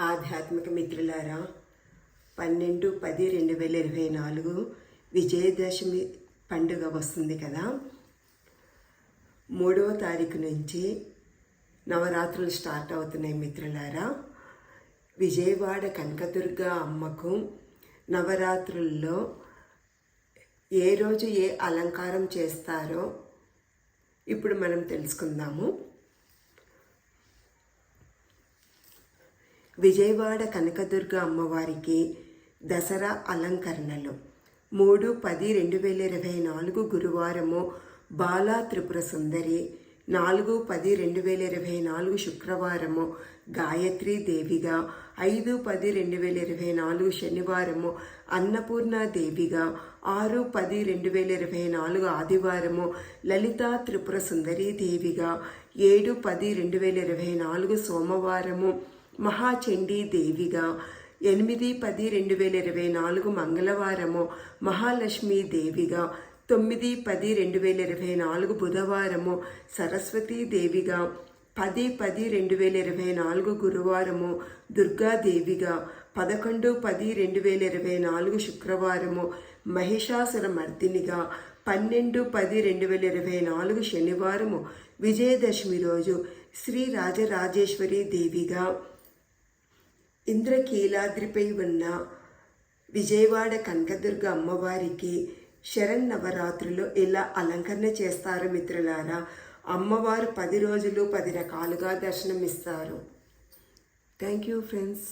ఆధ్యాత్మిక మిత్రులారా పన్నెండు పది రెండు వేల ఇరవై నాలుగు విజయదశమి పండుగ వస్తుంది కదా. మూడవ తారీఖు నుంచి నవరాత్రులు స్టార్ట్ అవుతున్నాయి మిత్రులారా. విజయవాడ కనకదుర్గ అమ్మకు నవరాత్రుల్లో ఏ రోజు ఏ అలంకారం చేస్తారో ఇప్పుడు మనం తెలుసుకుందాము. విజయవాడ కనకదుర్గ అమ్మవారికి దసరా అలంకరణలు. మూడు పది రెండు వేల ఇరవై నాలుగు గురువారము బాలా త్రిపుర సుందరి. నాలుగు పది రెండు వేల ఇరవై నాలుగు శుక్రవారము గాయత్రి దేవిగా. ఐదు పది రెండు వేల ఇరవై నాలుగు శనివారము అన్నపూర్ణ దేవిగా. ఆరు పది రెండు వేల ఇరవై నాలుగు ఆదివారము లలితా త్రిపుర సుందరి దేవిగా. ఏడు పది రెండు వేల ఇరవై నాలుగు సోమవారము మహాచండీ దేవిగా ఎనిమిది పది రెండు వేల ఇరవై నాలుగు మంగళవారము మహాలక్ష్మీ దేవిగా తొమ్మిది పది రెండు వేల ఇరవై నాలుగు బుధవారము సరస్వతీ దేవిగా పది పది రెండు వేల ఇరవై నాలుగు గురువారము దుర్గాదేవిగా. పదకొండు పది రెండు వేల ఇరవై నాలుగు శుక్రవారము మహిషాసుర మర్దినిగా పన్నెండు పది రెండు వేల ఇరవై నాలుగు శనివారము విజయదశమి రోజు శ్రీ రాజరాజేశ్వరి దేవిగా. ఇంద్రకీలాద్రిపై ఉన్న విజయవాడ కనకదుర్గ అమ్మవారికి శరన్నవరాత్రులు ఇలా అలంకరణ చేస్తారు మిత్రులారా. అమ్మవారు పది రోజులు పది రకాలుగా దర్శనమిస్తారు. Thank you friends